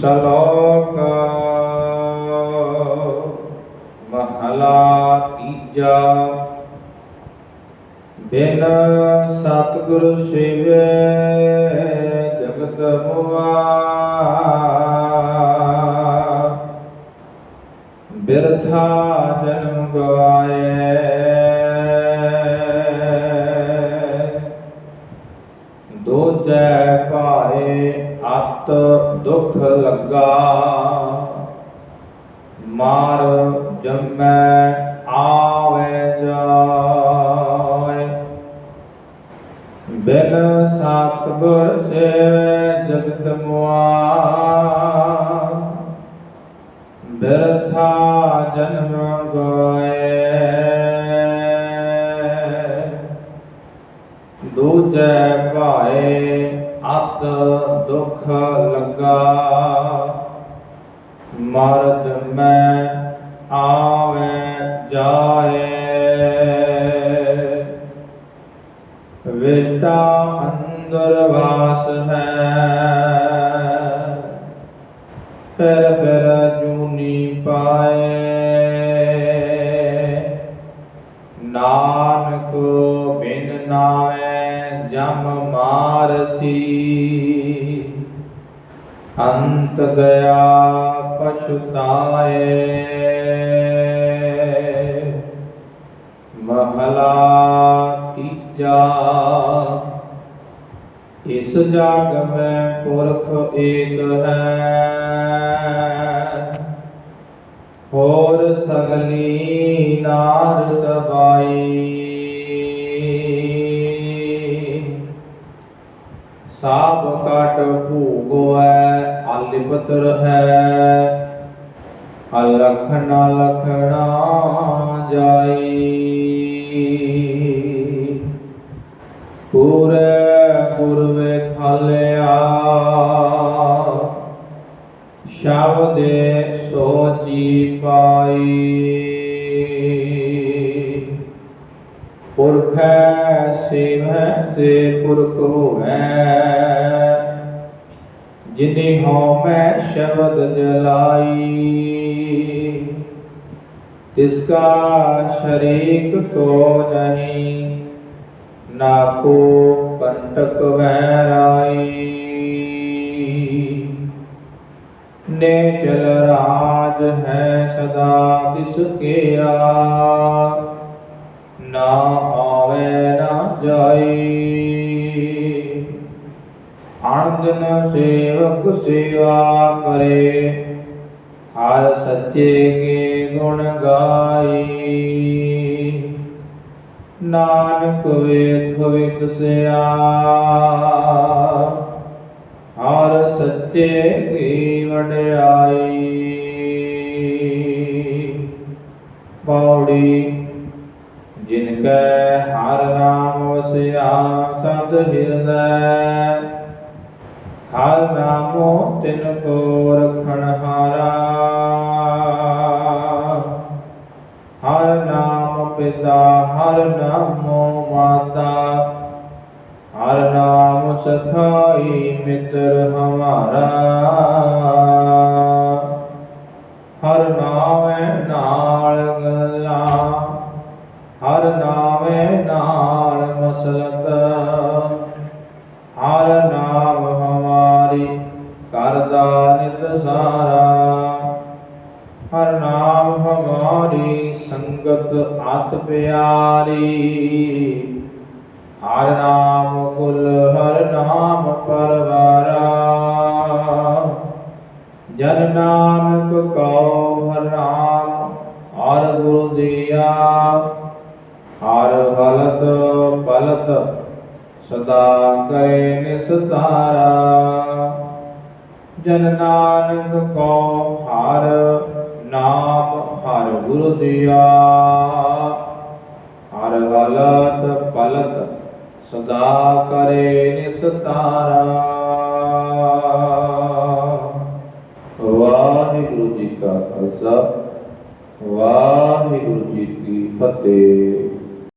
ਸ਼ਲੋਕ। ਮਹਲਾ ਤੀਜਾ। ਬਿਨ ਸਤਿਗੁਰ ਸੇਵੇ ਜਗਤ ਮੁਆ। ਬਿਰਥਾ ਜਨਮ ਗਵਾਏ। ਦੋਜੈ ਭਾਏ ਅਤ ਦੁਖ ਲੱਗਾ। ਮਾਰ ਜੰਮੈ ਆਵੇ ਜਾਏ। ਬਿਨ ਸਤਿਗੁਰ ਸੇ ਜਗਤ ਮੁਆ ਬਿਰਥਾ ਜਨਮ ਗਏ। ਦੂਜੇ ਭਾਏ ਅਤ ਦੁਖ ਲੱਗਾ। ਮਰਦ ਮੈਂ ਆਵੇ ਜਾਏ। ਵਿਸ਼ਟਾ ਅੰਦਰ ਵਾਸ ਹੈ। ਫਿਰ ਫਿਰ ਜੂਨੀ ਪਾਏ। ਨਾਨਕ ਬਿਨ ਨਾਵੇਂ। ਜਮ ਮਾਰਸੀ। ਅੰਤ ਗਿਆ ਪਛੁਤਾਏ। ਮਹਲਾ ਤੀਜਾ। ਇਸ ਜਗ ਮੈਂ ਪੁਰਖ ਏਕ ਹੈ। ਹੋਰ ਸਗਲੀ ਨਾਰ ਸਬਾਈ। ਸਾਬ ਕਾਟ ਭੂਗੋਐ ਅਲਿਪਤ ਹੈ ਅਲਖਣਾ ਲਖਣਾ ਜਾਈ। ਪੂਰੇ ਗੁਰਵੇ ਖਾਲਿਆ। ਸ਼ਬਦੇ ਸੋਚੀ ਪਾਈ। ਪੁਰਖੈ ਸੇਵੈ ਤੇ ਪੁਰਖ ਹੋਵੇ। जिन्हों मैं शबद जलाई। इसका शरीक तो नहीं, ना को कंटक वहराई ने चल राज है सदा, किसके ना ਅਣਜਨ ਸੇਵਕ ਸੇਵਾ ਕਰੇ। ਹਰ ਸੱਚੇ ਕੇ ਗੁਣ ਗਾਈ ਨਾਨਕ ਵੇਖ ਵਿਕਸਿਆ ਹਰ ਸੱਚੇ ਕੀ ਵਡਿਆਈ ਪੌੜੀ ਜਿਨ ਕੈ ਹਰ ਨਾਮ ਵਸਿਆ ਸਦ ਹਿਰਦੈ। ਹਰ ਨਾਮੋ ਤਿਨ ਕੋ ਰਖਣ ਹਾਰਾ। ਹਰ ਨਾਮ ਪਿਤਾ ਹਰ ਨਾਮੋ ਮਾਤਾ। ਹਰ ਨਾਮ ਸਖਾਈ ਮਿੱਤਰ ਹਮਾਰਾ। ਹਰ ਨਾਮੇ ਨਾਲ ਗੱਲਾਂ, ਹਰ ਨਾਮੇ ਨਾਲ ਮਸਲਤ। ਆਤ ਪਿਆਰੀ। ਹਰ ਨਾਮ ਕੁਲ, ਹਰ ਨਾਮ ਪਰਵਾਰਾ। ਜਨ ਨਾਨਕ ਕਉ ਹਰ ਨਾਮ, ਹਰ ਗੁਰੂ ਦੀਆ। ਹਰ ਹਲਤ ਪਲਤ ਸਦਾ ਕਰੇ ਨਿਸਤਾਰਾ ਜਨ ਨਾਨਕ ਕੋ ਹਰ ਨਾਮ ਗੁਰੂ ਦੀਆ ਹਰ ਹਲਤ ਪਲਤ ਸਦਾ ਕਰੇ ਨਿਸਤਾਰਾ। ਵਾਹਿਗੁਰੂ ਜੀ ਕਾ ਖਾਲਸਾ, ਵਾਹਿਗੁਰੂ ਜੀ ਕੀ ਫਤਿਹ।